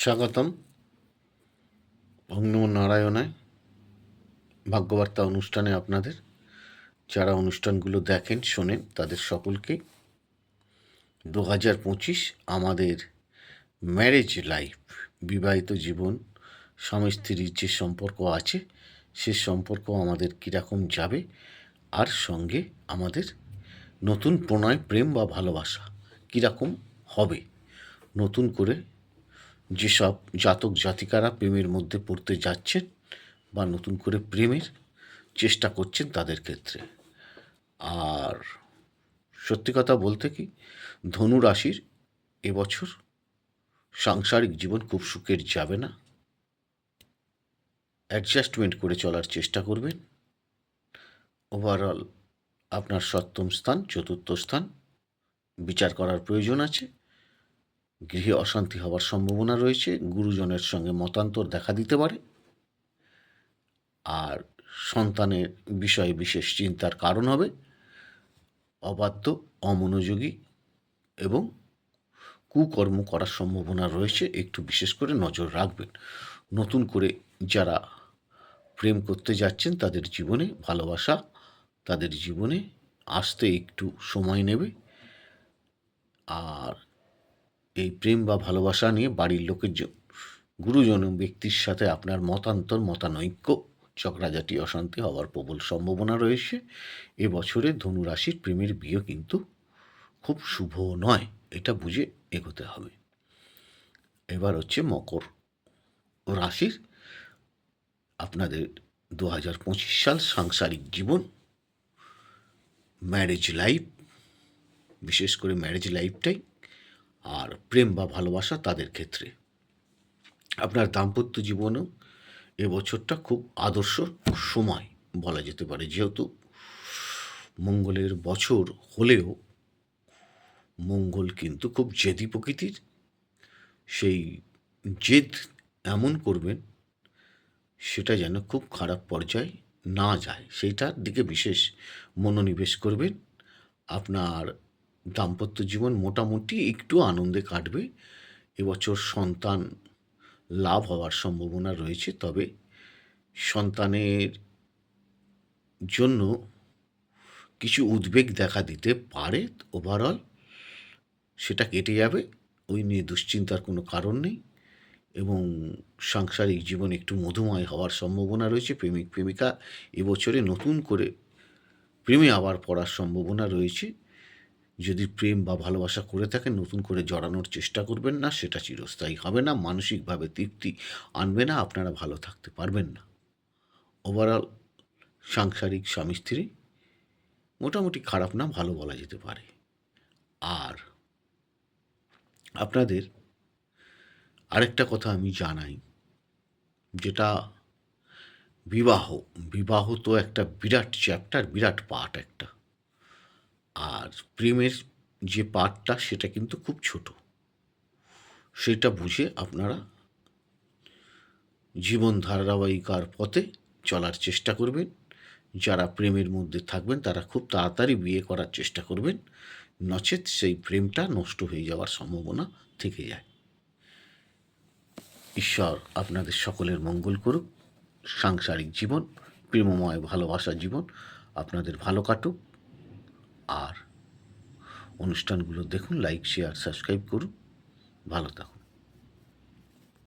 স্বাগতম। অগ্নম নারায়ণায় ভাগ্যবার্তা অনুষ্ঠানে আপনাদের যারা অনুষ্ঠানগুলো দেখেন, শোনেন, তাদের সকলকে দু হাজার পঁচিশ আমাদের ম্যারেজ লাইফ বিবাহিত জীবন, স্বামী স্ত্রীর যে সম্পর্ক আছে, সে সম্পর্ক আমাদের কীরকম যাবে, আর সঙ্গে আমাদের নতুন প্রণয়, প্রেম বা ভালোবাসা কীরকম হবে, নতুন করে যেসব জাতক জাতিকারা প্রেমের মধ্যে পড়তে যাচ্ছেন বা নতুন করে প্রেমের চেষ্টা করছেন তাদের ক্ষেত্রে। আর সত্যি কথা বলতে কি, ধনু রাশির এবছর সাংসারিক জীবন খুব সুখের যাবে না। অ্যাডজাস্টমেন্ট করে চলার চেষ্টা করবেন। ওভারঅল আপনার সপ্তম স্থান, চতুর্থ স্থান, বিচার করার প্রয়োজন আছে। গৃহে অশান্তি হওয়ার সম্ভাবনা রয়েছে, গুরুজনের সঙ্গে মতান্তর দেখা দিতে পারে। আর সন্তানের বিষয়ে বিশেষ চিন্তার কারণ হবে অবাধ্য, অমনোযোগী এবং কুকর্ম করার সম্ভাবনা রয়েছে। একটু বিশেষ করে নজর রাখবেন। নতুন করে যারা প্রেম করতে যাচ্ছেন, তাদের জীবনে ভালোবাসা, তাদের জীবনে আসতে একটু সময় নেবে। আর এই প্রেম বা ভালোবাসা নিয়ে বাড়ির লোকের গুরুজন ব্যক্তির সাথে আপনার মতান্তর, মতানৈক্য ঝগড়াঝাটি অশান্তি হওয়ার প্রবল সম্ভাবনা রয়েছে। এবছরে ধনুরাশির প্রেমের বিয়ে কিন্তু খুব শুভ নয়, এটা বুঝে এগোতে হবে। এবার হচ্ছে মকর রাশির আপনাদের দু হাজার পঁচিশ সাল সাংসারিক জীবন ম্যারেজ লাইফ বিশেষ করে ম্যারেজ লাইফটাই আর প্রেম বা ভালোবাসা তাদের ক্ষেত্রে। আপনার দাম্পত্য জীবনেও এবছরটা খুব আদর্শ সময় বলা যেতে পারে। যেহেতু মঙ্গলের বছর হলেও মঙ্গল কিন্তু খুব জেদি প্রকৃতির। সেই জেদ এমন করবেন, সেটা যেন খুব খারাপ পর্যায়ে না যায়। সেইটার দিকে বিশেষ মনোনিবেশ করবেন। আপনার দাম্পত্য জীবন মোটামুটি একটু আনন্দে কাটবে। এবছর সন্তান লাভ হওয়ার সম্ভাবনা রয়েছে, তবে সন্তানের জন্য কিছু উদ্বেগ দেখা দিতে পারে ওভারঅল সেটা কেটে যাবে, ওই নিয়ে দুশ্চিন্তার কোনো কারণ নেই এবং সাংসারিক জীবন একটু মধুময় হওয়ার সম্ভাবনা রয়েছে। প্রেমিক প্রেমিকা এবছরে নতুন করে প্রেমে আবার পড়ার সম্ভাবনা রয়েছে। যদি প্রেম বা ভালোবাসা করে থাকেন, নতুন করে জড়ানোর চেষ্টা করবেন না, সেটা চিরস্থায়ী হবে না, মানসিকভাবে তৃপ্তি আনবে না, আপনারা ভালো থাকতে পারবেন না। ওভারঅল সাংসারিক স্বামী স্ত্রী মোটামুটি খারাপ না, ভালো বলা যেতে পারে। আর আপনাদের আরেকটা কথা আমি জানাই, যেটা বিবাহ বিবাহ তো একটা বিরাট চ্যাপ্টার বিরাট পার্ট একটা। আর প্রেমের যে পার্টটা সেটা কিন্তু খুব ছোট। সেটা বুঝে আপনারা জীবন ধারাবাহিকার পথে চলার চেষ্টা করবেন। যারা প্রেমের মধ্যে থাকবেন, তারা খুব তাড়াতাড়ি বিয়ে করার চেষ্টা করবেন। নচেত সেই প্রেমটা নষ্ট হয়ে যাওয়ার সম্ভাবনা থেকে যায়। ঈশ্বর আপনাদের সকলের মঙ্গল করুক। সাংসারিক জীবন, প্রেমময় ভালোবাসা জীবন আপনাদের ভালো কাটুক। আর অনুষ্ঠানগুলো দেখুন লাইক শেয়ার সাবস্ক্রাইব করুন। ভালো থাকুন।